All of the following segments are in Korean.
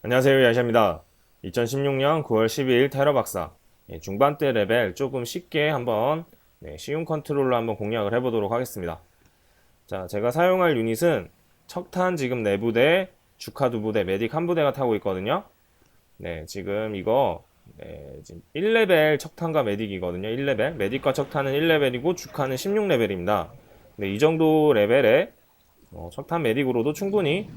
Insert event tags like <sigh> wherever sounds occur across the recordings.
안녕하세요 야샤입니다. 2016년 9월 12일 테러 박사. 예, 중반대 레벨 조금 쉽게 한번 네, 쉬운 컨트롤로 한번 공략을 해보도록 하겠습니다. 자 제가 사용할 유닛은 척탄 지금 4부대 주카 2부대 메딕 1부대가 타고 있거든요. 네 지금 이거 네, 지금 1레벨 척탄과 메딕이거든요. 1레벨. 메딕과 척탄은 1레벨이고 주카는 16레벨입니다. 네, 이 정도 레벨에 어, 척탄 메딕으로도 충분히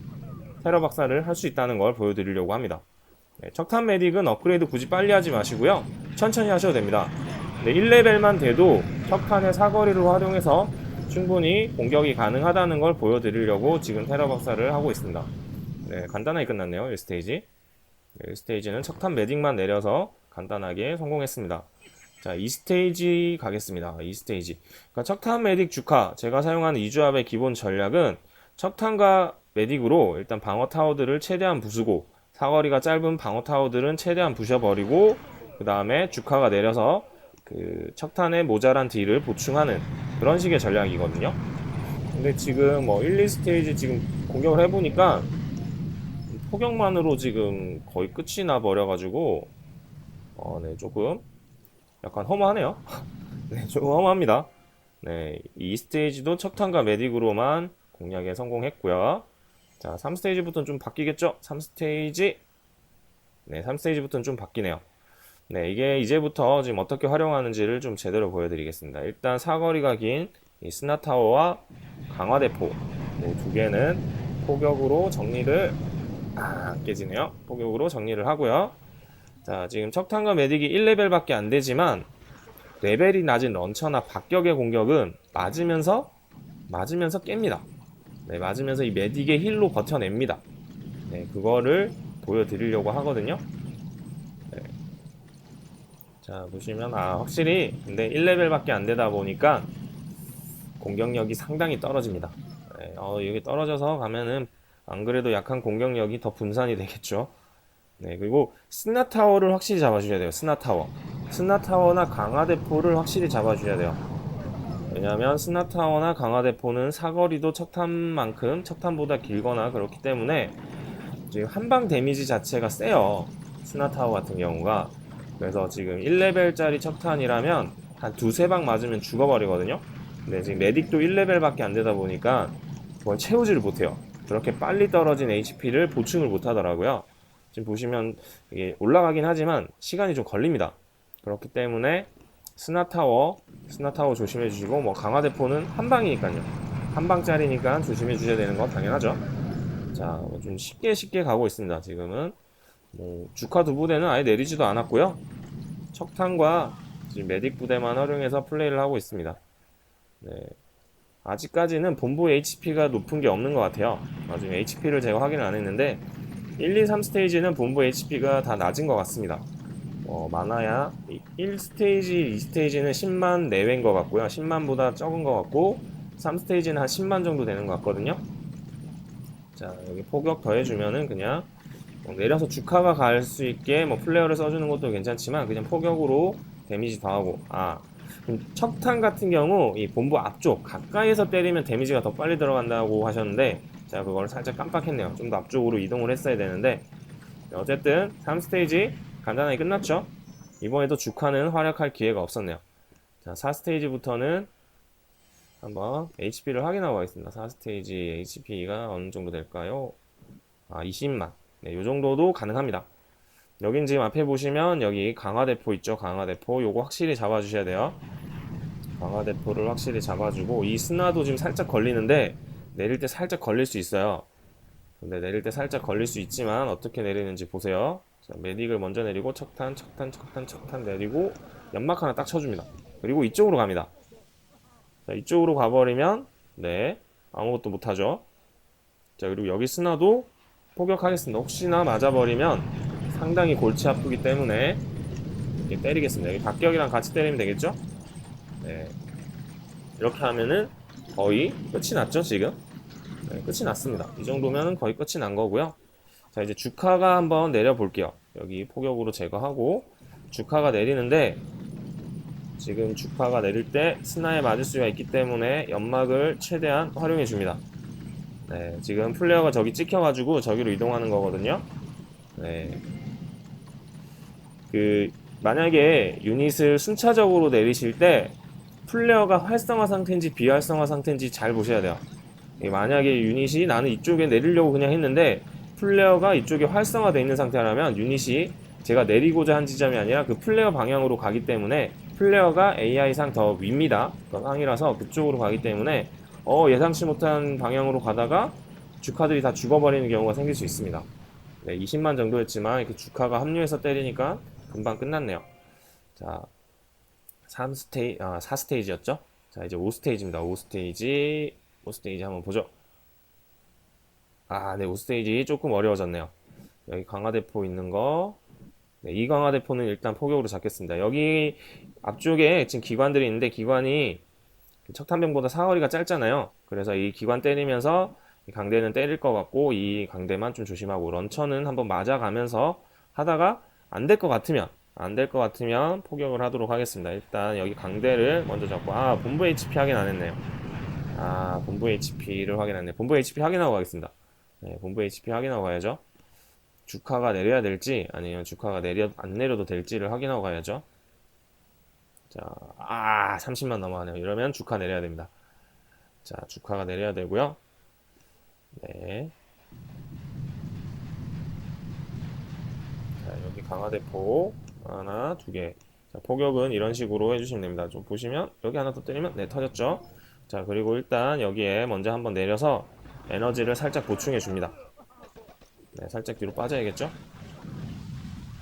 테러 박사를 할 수 있다는 걸 보여드리려고 합니다. 네, 척탄 메딕은 업그레이드 굳이 빨리 하지 마시고요. 천천히 하셔도 됩니다. 네, 1레벨만 돼도 척탄의 사거리를 활용해서 충분히 공격이 가능하다는 걸 보여드리려고 지금 테러 박사를 하고 있습니다. 네, 간단하게 끝났네요. 1스테이지. 네, 1스테이지는 척탄 메딕만 내려서 간단하게 성공했습니다. 자, 2스테이지 가겠습니다. 2스테이지. 그러니까 척탄 메딕 주카, 제가 사용하는 이주압의 기본 전략은 척탄과 메딕으로 일단 방어 타워들을 최대한 부수고 사거리가 짧은 방어 타워들은 최대한 부셔버리고 그 다음에 주카가 내려서 그 척탄의 모자란 딜을 보충하는 그런 식의 전략이거든요. 근데 지금 뭐 1, 2 스테이지 지금 공격을 해보니까 포격만으로 지금 거의 끝이 나 버려가지고 어, 네, 조금 약간 허무하네요. <laughs> 네, 조금 허무합니다. 네, 이 스테이지도 척탄과 메딕으로만 공략에 성공했고요. 자, 3스테이지부터는 좀 바뀌겠죠? 3스테이지. 네, 3스테이지부터는 좀 바뀌네요. 네, 이게 이제부터 지금 어떻게 활용하는지를 좀 제대로 보여드리겠습니다. 일단 사거리가 긴 이 스나타워와 강화대포 네, 두 개는 포격으로 정리를 아, 안 깨지네요. 포격으로 정리를 하고요. 자, 지금 척탄과 메딕이 1레벨밖에 안 되지만 레벨이 낮은 런처나 박격의 공격은 맞으면서 맞으면서 깹니다. 네, 맞으면서 이 메딕의 힐로 버텨냅니다. 네, 그거를 보여드리려고 하거든요. 네. 자, 보시면, 아, 확실히, 근데 1레벨밖에 안 되다 보니까 공격력이 상당히 떨어집니다. 네, 어, 여기 떨어져서 가면은 안 그래도 약한 공격력이 더 분산이 되겠죠. 네, 그리고 스나타워를 확실히 잡아주셔야 돼요. 스나타워. 스나타워나 강화대포를 확실히 잡아주셔야 돼요. 왜냐하면 스나타워나 강화대포는 사거리도 척탄만큼 척탄보다 길거나 그렇기 때문에 지금 한방 데미지 자체가 세요. 스나타워 같은 경우가 그래서 지금 1레벨짜리 척탄이라면 한 두세 방 맞으면 죽어버리거든요. 근데 지금 메딕도 1레벨밖에 안 되다 보니까 그걸 채우지를 못해요. 그렇게 빨리 떨어진 HP를 보충을 못 하더라고요. 지금 보시면 이게 올라가긴 하지만 시간이 좀 걸립니다. 그렇기 때문에 스나타워, 스나타워 조심해 주시고 뭐 강화대포는 한 방이니까요. 한 방짜리니까 조심해 주셔야 되는 건 당연하죠. 자, 뭐 좀 쉽게 쉽게 가고 있습니다. 지금은 뭐 주카 두 부대는 아예 내리지도 않았고요. 척탄과 지금 메딕 부대만 활용해서 플레이를 하고 있습니다. 네. 아직까지는 본부 HP가 높은 게 없는 것 같아요. 나중에 HP를 제가 확인을 안 했는데 1, 2, 3 스테이지는 본부 HP가 다 낮은 것 같습니다. 어, 많아야 1 스테이지, 2 스테이지는 10만 내외인 것 같고요. 10만보다 적은 것 같고 3 스테이지는 한 10만 정도 되는 것 같거든요. 자 여기 포격 더해주면은 그냥 뭐 내려서 주카가 갈 수 있게 뭐 플레어를 써주는 것도 괜찮지만 그냥 포격으로 데미지 더하고 아 척탄 같은 경우 이 본부 앞쪽 가까이에서 때리면 데미지가 더 빨리 들어간다고 하셨는데 제가 그걸 살짝 깜빡했네요. 좀 더 앞쪽으로 이동을 했어야 되는데 어쨌든 3스테이지 간단하게 끝났죠. 이번에도 주카는 활약할 기회가 없었네요. 자 4스테이지부터는 한번 HP를 확인하고 가겠습니다. 4스테이지 HP가 어느 정도 될까요? 아 20만 네, 요 정도도 가능합니다. 여긴 지금 앞에 보시면 여기 강화대포 있죠? 강화대포 요거 확실히 잡아주셔야 돼요. 강화대포를 확실히 잡아주고 이 스나도 지금 살짝 걸리는데 내릴 때 살짝 걸릴 수 있어요. 근데 내릴 때 살짝 걸릴 수 있지만 어떻게 내리는지 보세요. 자, 메딕을 먼저 내리고 척탄, 척탄, 척탄, 척탄 내리고 연막 하나 딱 쳐줍니다. 그리고 이쪽으로 갑니다. 자, 이쪽으로 가버리면 네 아무것도 못하죠. 자 그리고 여기 스나도 포격하겠습니다. 혹시나 맞아버리면 상당히 골치 아프기 때문에 이렇게 때리겠습니다. 여기 박격이랑 같이 때리면 되겠죠? 네. 이렇게 하면은 거의 끝이 났죠, 지금? 네, 끝이 났습니다. 이 정도면 거의 끝이 난 거고요. 자, 이제 주카가 한번 내려 볼게요. 여기 포격으로 제거하고 주카가 내리는데 지금 주파가 내릴 때 스나에 맞을 수가 있기 때문에 연막을 최대한 활용해 줍니다. 네, 지금 플레이어가 저기 찍혀가지고 저기로 이동하는 거거든요. 네. 그 만약에 유닛을 순차적으로 내리실 때 플레어가 활성화 상태인지 비활성화 상태인지 잘 보셔야 돼요. 예, 만약에 유닛이 나는 이쪽에 내리려고 그냥 했는데 플레어가 이쪽에 활성화되어 있는 상태라면 유닛이 제가 내리고자 한 지점이 아니라 그 플레어 방향으로 가기 때문에 플레어가 AI상 더 위입니다. 그 상이라서 그쪽으로 가기 때문에 어, 예상치 못한 방향으로 가다가 주카들이 다 죽어버리는 경우가 생길 수 있습니다. 네, 20만 정도였지만 이렇게 주카가 합류해서 때리니까 금방 끝났네요. 자, 3스테이, 아, 4스테이지였죠? 자, 이제 5스테이지입니다. 5스테이지, 5스테이지 한번 보죠. 아, 네, 5스테이지 조금 어려워졌네요. 여기 강화대포 있는 거. 네, 이 강화대포는 일단 포격으로 잡겠습니다. 여기 앞쪽에 지금 기관들이 있는데 기관이 척탄병보다 사거리가 짧잖아요. 그래서 이 기관 때리면서 이 강대는 때릴 것 같고 이 강대만 좀 조심하고 런처는 한번 맞아가면서 하다가 안 될 것 같으면 안 될 것 같으면 포격을 하도록 하겠습니다. 일단 여기 강대를 먼저 잡고 아 본부 HP 확인 안 했네요. 아 본부 HP를 확인했네. 본부 HP 확인하고 가겠습니다. 네, 본부 HP 확인하고 가야죠. 주카가 내려야 될지 아니면 주카가 내려 안 내려도 될지를 확인하고 가야죠. 자, 아 30만 넘어가네요. 이러면 주카 내려야 됩니다. 자, 주카가 내려야 되고요. 네. 자, 여기 강화대포 하나, 두 개. 자, 포격은 이런 식으로 해주시면 됩니다. 좀 보시면 여기 하나 더 때리면 네, 터졌죠. 자, 그리고 일단 여기에 먼저 한번 내려서 에너지를 살짝 보충해 줍니다. 네, 살짝 뒤로 빠져야겠죠?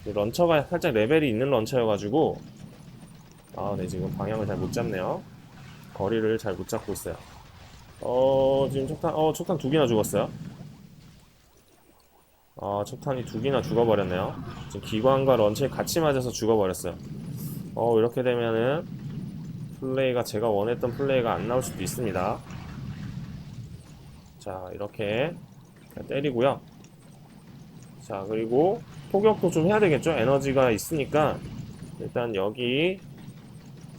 그 런처가 살짝 레벨이 있는 런처여가지고 아, 네, 지금 방향을 잘 못 잡네요. 거리를 잘 못 잡고 있어요. 어, 지금 촉탄, 어, 촉탄 두 개나 죽었어요. 아, 촉탄이 두 개나 죽어버렸네요. 지금 기관과 런처에 같이 맞아서 죽어버렸어요. 어, 이렇게 되면은 플레이가 제가 원했던 플레이가 안 나올 수도 있습니다. 자, 이렇게 때리고요. 자, 그리고 포격도 좀 해야 되겠죠? 에너지가 있으니까 일단 여기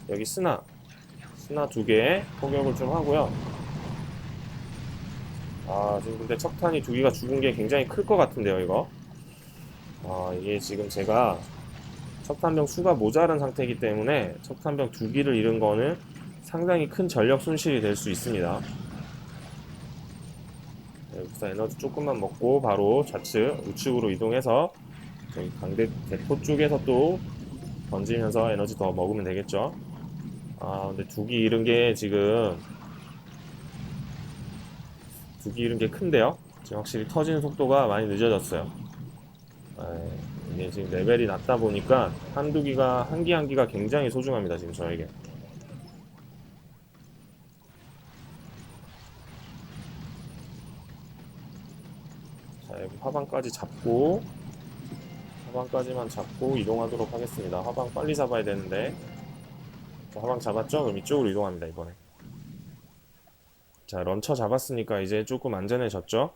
여기 스나 스나 두 개 포격을 좀 하고요. 아, 지금 근데 척탄이 두 개가 죽은 게 굉장히 클 것 같은데요, 이거. 아, 이게 지금 제가 척탄병 수가 모자란 상태이기 때문에 척탄병 두 개를 잃은 거는 상당히 큰 전력 손실이 될 수 있습니다. 네, 여기서 에너지 조금만 먹고 바로 좌측, 우측으로 이동해서 저기 강대 대포 쪽에서 또 던지면서 에너지 더 먹으면 되겠죠. 아, 근데 두기 잃은 게 지금 두기 잃은 게 큰데요. 지금 확실히 터지는 속도가 많이 늦어졌어요. 아, 이게 지금 레벨이 낮다 보니까 한두 기가 한기 한 기가 굉장히 소중합니다. 지금 저에게. 여기 화방까지 잡고 화방까지만 잡고 이동하도록 하겠습니다. 화방 빨리 잡아야 되는데 자, 화방 잡았죠? 그럼 이쪽으로 이동합니다. 이번에 자 런처 잡았으니까 이제 조금 안전해졌죠?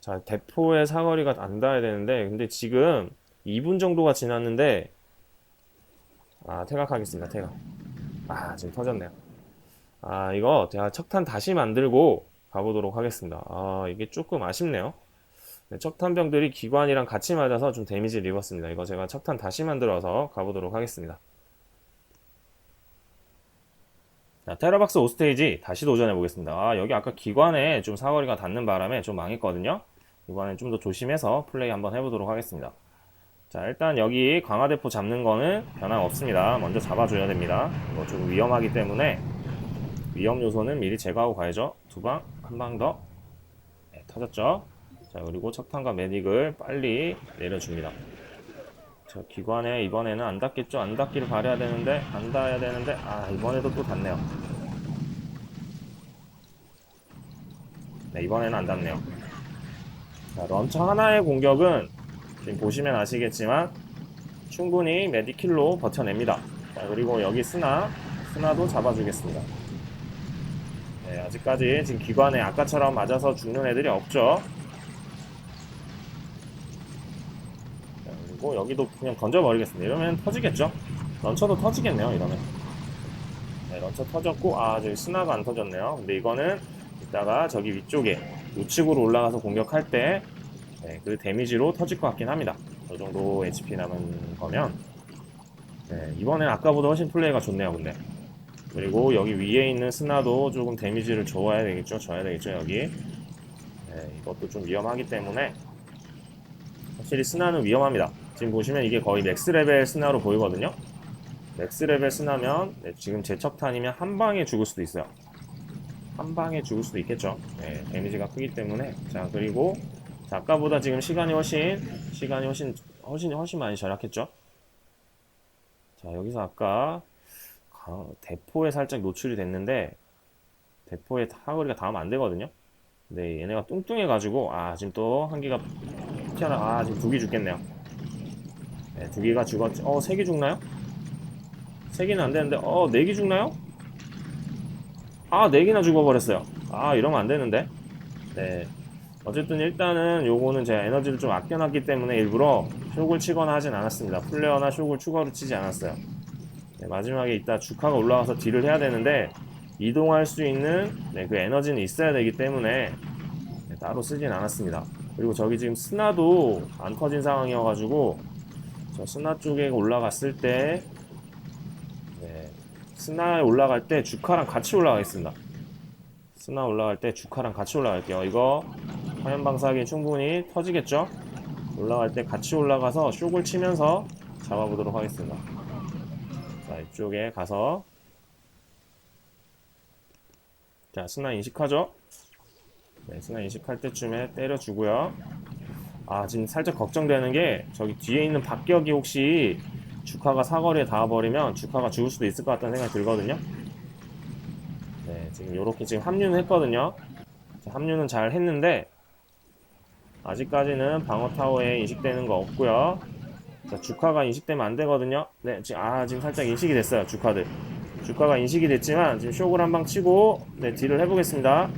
자 대포의 사거리가 안 닿아야 되는데 근데 지금 2분 정도가 지났는데 아 퇴각하겠습니다. 퇴각 아 지금 터졌네요. 아 이거 제가 척탄 다시 만들고 가보도록 하겠습니다. 아 이게 조금 아쉽네요. 네, 척탄병들이 기관이랑 같이 맞아서 좀 데미지를 입었습니다. 이거 제가 척탄 다시 만들어서 가보도록 하겠습니다. 자, 테라박스 5스테이지 다시 도전해 보겠습니다. 아, 여기 아까 기관에 좀 사거리가 닿는 바람에 좀 망했거든요. 이번엔 좀 더 조심해서 플레이 한번 해보도록 하겠습니다. 자, 일단 여기 강화대포 잡는 거는 변함 없습니다. 먼저 잡아줘야 됩니다. 이거 조금 위험하기 때문에 위험 요소는 미리 제거하고 가야죠. 두 방, 한 방 더. 네, 터졌죠? 자, 그리고 척탄과 매딕을 빨리 내려줍니다. 자, 기관에 이번에는 안 닿겠죠? 안 닿기를 바래야 되는데, 안 닿아야 되는데, 아, 이번에도 또 닿네요. 네, 이번에는 안 닿네요. 자, 런처 하나의 공격은 지금 보시면 아시겠지만 충분히 메디킬로 버텨냅니다. 자, 그리고 여기 스나, 스나도 잡아주겠습니다. 네, 아직까지 지금 기관에 아까처럼 맞아서 죽는 애들이 없죠. 자, 그리고 여기도 그냥 던져버리겠습니다. 이러면 터지겠죠? 런처도 터지겠네요, 이러면. 네, 런처 터졌고, 아, 저기 스나가 안 터졌네요. 근데 이거는 이따가 저기 위쪽에 우측으로 올라가서 공격할 때, 네, 그 데미지로 터질 것 같긴 합니다. 저 정도 HP 남은 거면 네, 이번엔 아까보다 훨씬 플레이가 좋네요 근데 그리고 여기 위에 있는 스나도 조금 데미지를 줘야 되겠죠 줘야 되겠죠 여기 네, 이것도 좀 위험하기 때문에 확실히 스나는 위험합니다 지금 보시면 이게 거의 맥스 레벨 스나로 보이거든요. 맥스 레벨 스나면 네, 지금 제 척탄이면 한 방에 죽을 수도 있어요. 한 방에 죽을 수도 있겠죠. 네, 데미지가 크기 때문에. 자 그리고 자, 아까보다 지금 시간이 훨씬 시간이 훨씬 훨씬 훨씬 많이 절약했죠. 자 여기서 아까 가- 대포에 살짝 노출이 됐는데 대포에 사거리가 닿으면 안 되거든요. 근데 얘네가 뚱뚱해 가지고 아 지금 또 한 개가 튀어나 아 지금 두 개 죽겠네요. 네, 두 개가 죽었지. 어세 개 죽나요? 세 개는 안 되는데 어 네 개 죽나요? 아 네 개나 죽어버렸어요. 아 이러면 안 되는데. 네. 어쨌든 일단은 요거는 제가 에너지를 좀 아껴놨기 때문에 일부러 쇼을 치거나 하진 않았습니다. 플레어나 쇼을 추가로 치지 않았어요. 네, 마지막에 이따 주카가 올라가서 딜을 해야 되는데 이동할 수 있는 네, 그 에너지는 있어야 되기 때문에 네, 따로 쓰진 않았습니다. 그리고 저기 지금 스나도 안 터진 상황이어가지고 저 스나 쪽에 올라갔을 때 네, 스나에 올라갈 때 주카랑 같이 올라가겠습니다. 스나 올라갈 때 주카랑 같이 올라갈게요. 이거 화면 방사기 충분히 터지겠죠? 올라갈 때 같이 올라가서 쇼을 치면서 잡아보도록 하겠습니다. 자, 이쪽에 가서 자, 스나 인식하죠? 네, 스나 인식할 때쯤에 때려주고요. 아, 지금 살짝 걱정되는 게 저기 뒤에 있는 박격이 혹시 주카가 사거리에 닿아버리면 주카가 죽을 수도 있을 것 같다는 생각이 들거든요. 네, 지금 요렇게 지금 합류는 했거든요. 자, 합류는 잘 했는데 아직까지는 방어 타워에 인식되는 거 없고요. 자, 주카가 인식되면 안 되거든요. 네, 지금 아 지금 살짝 인식이 됐어요. 주카들. 주카가 인식이 됐지만 지금 쇼을 한방 치고 네 딜을 해보겠습니다.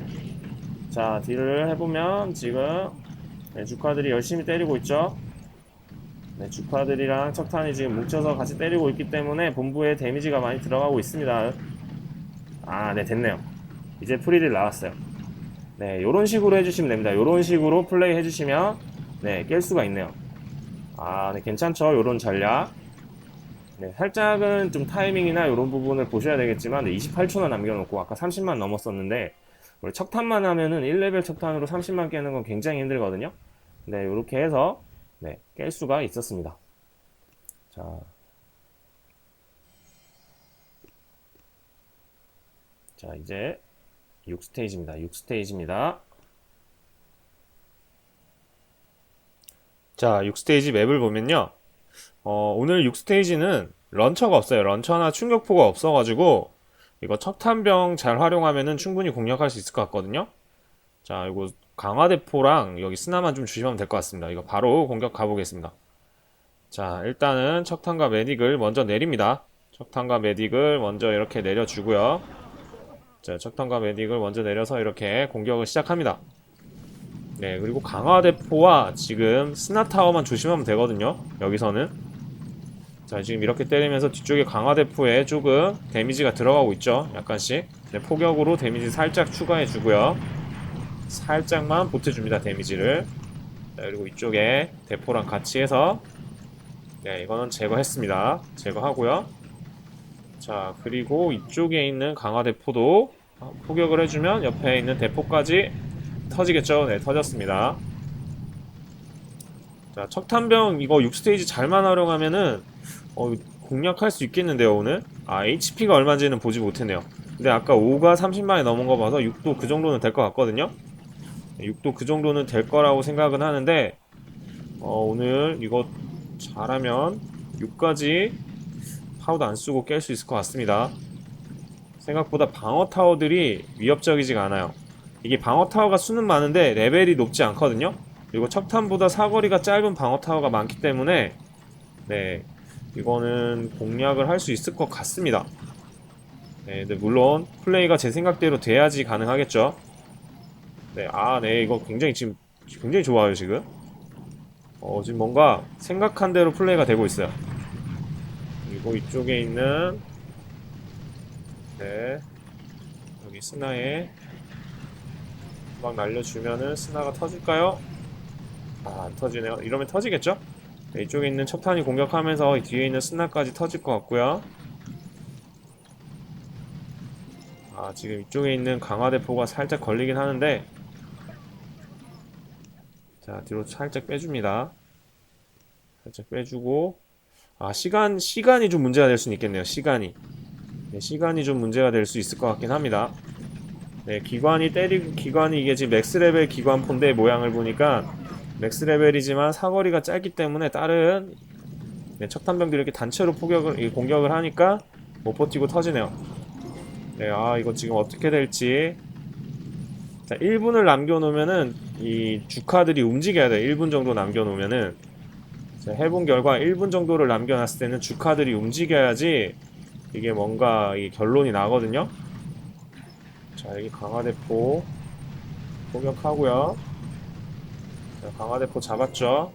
자, 딜을 해보면 지금 네, 주카들이 열심히 때리고 있죠. 네, 주카들이랑 척탄이 지금 뭉쳐서 같이 때리고 있기 때문에 본부에 데미지가 많이 들어가고 있습니다. 아, 네 됐네요. 이제 프리딜 나왔어요. 네, 요런 식으로 해주시면 됩니다. 요런 식으로 플레이 해주시면 네, 깰 수가 있네요. 아, 네, 괜찮죠? 요런 전략. 네, 살짝은 좀 타이밍이나 요런 부분을 보셔야 되겠지만, 네, 28초나 남겨놓고, 아까 30만 넘었었는데, 원래 척탄만 하면은 1레벨 척탄으로 30만 깨는 건 굉장히 힘들거든요? 네, 요렇게 해서, 네, 깰 수가 있었습니다. 자. 자, 이제 6스테이지입니다. 6스테이지입니다. 자, 6스테이지 맵을 보면요. 어, 오늘 6스테이지는 런처가 없어요. 런처나 충격포가 없어가지고, 이거 척탄병 잘 활용하면은 충분히 공략할 수 있을 것 같거든요. 자, 이거 강화대포랑 여기 스나만 좀 주시면 될 것 같습니다. 이거 바로 공격 가보겠습니다. 자, 일단은 척탄과 메딕을 먼저 내립니다. 척탄과 메딕을 먼저 이렇게 내려주고요. 자, 척탄과 메딕을 먼저 내려서 이렇게 공격을 시작합니다. 네, 그리고 강화대포와 지금 스나타워만 조심하면 되거든요. 여기서는. 자, 지금 이렇게 때리면서 뒤쪽에 강화대포에 조금 데미지가 들어가고 있죠. 약간씩. 네, 포격으로 데미지 살짝 추가해주고요. 살짝만 보태줍니다, 데미지를. 자, 그리고 이쪽에 대포랑 같이 해서 네, 이거는 제거했습니다. 제거하고요. 자, 그리고 이쪽에 있는 강화대포도 포격을 해주면 옆에 있는 대포까지 터지겠죠? 네, 터졌습니다. 자, 척탄병 이거 6스테이지 잘만 활용하면은 어, 공략할 수 있겠는데요, 오늘? 아, HP가 얼마인지는 보지 못했네요. 근데 아까 5가 30만이 넘은 거 봐서 6도 그 정도는 될 것 같거든요? 6도 그 정도는 될 거라고 생각은 하는데 어, 오늘 이거 잘하면 6까지 파우더 안 쓰고 깰 수 있을 것 같습니다. 생각보다 방어 타워들이 위협적이지가 않아요. 이게 방어 타워가 수는 많은데 레벨이 높지 않거든요. 그리고 척탄보다 사거리가 짧은 방어 타워가 많기 때문에 네 이거는 공략을 할 수 있을 것 같습니다. 네, 근데 물론 플레이가 제 생각대로 돼야지 가능하겠죠. 네, 아, 네, 이거 굉장히 지금 굉장히 좋아요 지금. 어, 지금 뭔가 생각한 대로 플레이가 되고 있어요. 그리고 이쪽에 있는 네 여기 스나에 막 날려주면은 스나가 터질까요? 아, 안 터지네요. 이러면 터지겠죠? 네, 이쪽에 있는 척탄이 공격하면서 뒤에 있는 스나까지 터질 것 같고요. 아, 지금 이쪽에 있는 강화대포가 살짝 걸리긴 하는데 자, 뒤로 살짝 빼줍니다. 살짝 빼주고 아, 시간, 시간이 좀 문제가 될 수는 있겠네요. 시간이. 네, 시간이 좀 문제가 될 수 있을 것 같긴 합니다. 네, 기관이 때리, 기관이 이게 지금 맥스 레벨 기관 폰데 모양을 보니까 맥스 레벨이지만 사거리가 짧기 때문에 다른 네, 척탄병들이 이렇게 단체로 포격을, 이 공격을 하니까 못 버티고 터지네요. 네, 아, 이거 지금 어떻게 될지. 자, 1분을 남겨놓으면은 이 주카들이 움직여야 돼요. 1분 정도 남겨놓으면은. 자, 해본 결과 1분 정도를 남겨놨을 때는 주카들이 움직여야지 이게 뭔가 이 결론이 나거든요. 자, 여기 강화대포 공격하고요. 자, 강화대포 잡았죠.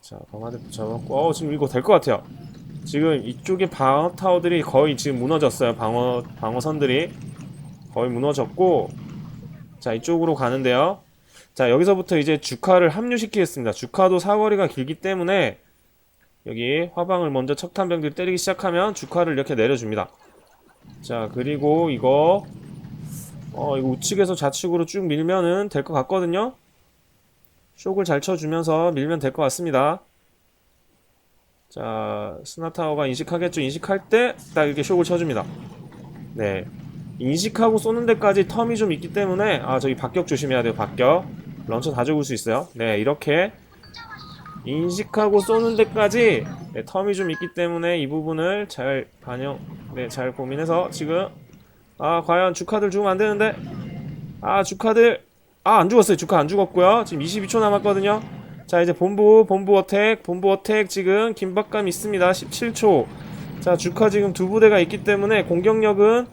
자, 강화대포 잡았고, 어, 지금 이거 될 것 같아요. 지금 이쪽에 방어 타워들이 거의 지금 무너졌어요. 방어, 방어선들이 거의 무너졌고, 자, 이쪽으로 가는데요. 자, 여기서부터 이제 주카를 합류시키겠습니다. 주카도 사거리가 길기 때문에 여기 화방을 먼저 척탄병들이 때리기 시작하면 주카를 이렇게 내려줍니다. 자, 그리고 이거 어, 이거 우측에서 좌측으로 쭉 밀면은 될 것 같거든요. 쇼을 잘 쳐주면서 밀면 될 것 같습니다. 자, 스나타워가 인식하겠죠. 인식할 때 딱 이렇게 쇼을 쳐줍니다. 네. 인식하고 쏘는 데까지 텀이 좀 있기 때문에 아, 저기 박격 조심해야 돼요. 박격. 런처 다 죽을 수 있어요. 네, 이렇게 인식하고 쏘는 데까지 네, 텀이 좀 있기 때문에 이 부분을 잘 반영, 네, 잘 고민해서 지금 아 과연 주카들 죽으면 안 되는데 아 주카들 아 안 죽었어요. 주카 안 죽었고요. 지금 22초 남았거든요. 자 이제 본부 본부 어택 본부 어택 지금 긴박감 있습니다. 17초. 자 주카 지금 두 부대가 있기 때문에 공격력은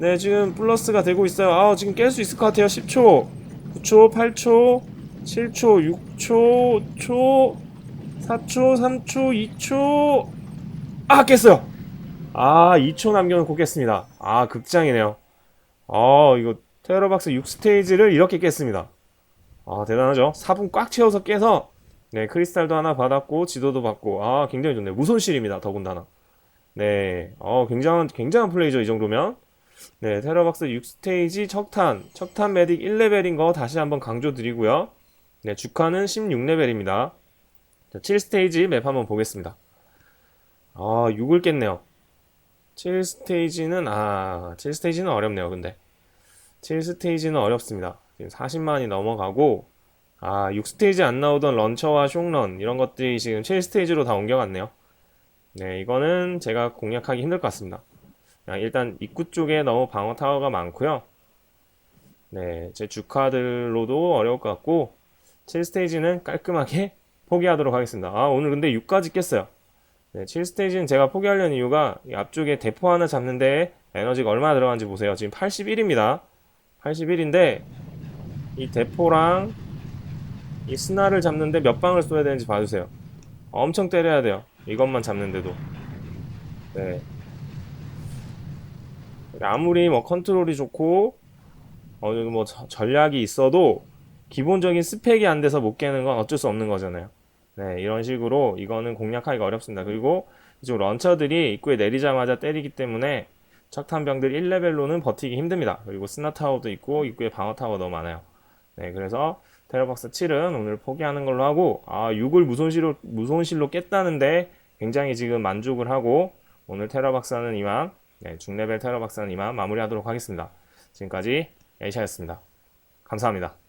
네 지금 플러스가 되고 있어요. 아 지금 깰 수 있을 것 같아요. 10초. 9초 8초 7초 6초 5초 4초 3초 2초. 아 깼어요. 아 2초 남겨놓고 깼습니다. 아 극장이네요. 아 이거 테러박스 6스테이지를 이렇게 깼습니다. 아 대단하죠? 4분 꽉 채워서 깨서 네 크리스탈도 하나 받았고 지도도 받고. 아 굉장히 좋네요. 무손실입니다 더군다나. 네 어, 굉장한 굉장한 플레이죠 이 정도면. 네 테러박스 6스테이지 척탄. 척탄 메딕 1레벨인 거 다시 한번 강조드리고요. 네 주카는 16레벨입니다. 자, 7스테이지 맵 한번 보겠습니다. 아 6을 깼네요. 7스테이지는 아 7스테이지는 어렵네요 근데 7스테이지는 어렵습니다. 지금 40만이 넘어가고 아 6스테이지 안 나오던 런처와 숑런 이런 것들이 지금 7스테이지로 다 옮겨갔네요. 네 이거는 제가 공략하기 힘들 것 같습니다. 아, 일단 입구 쪽에 너무 방어 타워가 많고요. 네 제 주카들로도 어려울 것 같고 7스테이지는 깔끔하게 <laughs> 포기하도록 하겠습니다. 아 오늘 근데 6까지 깼어요. 네, 7스테이지는 제가 포기하려는 이유가 이 앞쪽에 대포 하나 잡는데 에너지가 얼마나 들어가는지 보세요. 지금 81입니다. 81인데 이 대포랑 이 스나를 잡는데 몇 방을 쏘야 되는지 봐주세요. 엄청 때려야 돼요. 이것만 잡는데도. 네. 아무리 뭐 컨트롤이 좋고 어느 뭐 저- 전략이 있어도 기본적인 스펙이 안 돼서 못 깨는 건 어쩔 수 없는 거잖아요. 네, 이런 식으로 이거는 공략하기가 어렵습니다. 그리고 이쪽 런처들이 입구에 내리자마자 때리기 때문에 척탄병들 1레벨로는 버티기 힘듭니다. 그리고 스나타워도 있고 입구에 방어타워 너무 많아요. 네, 그래서 테러박스 7은 오늘 포기하는 걸로 하고 아, 6을 무손실로 무손실로 깼다는데 굉장히 지금 만족을 하고 오늘 테러박사는 이만 네, 중레벨 테러박사는 이만 마무리하도록 하겠습니다. 지금까지 에이샤였습니다. 감사합니다.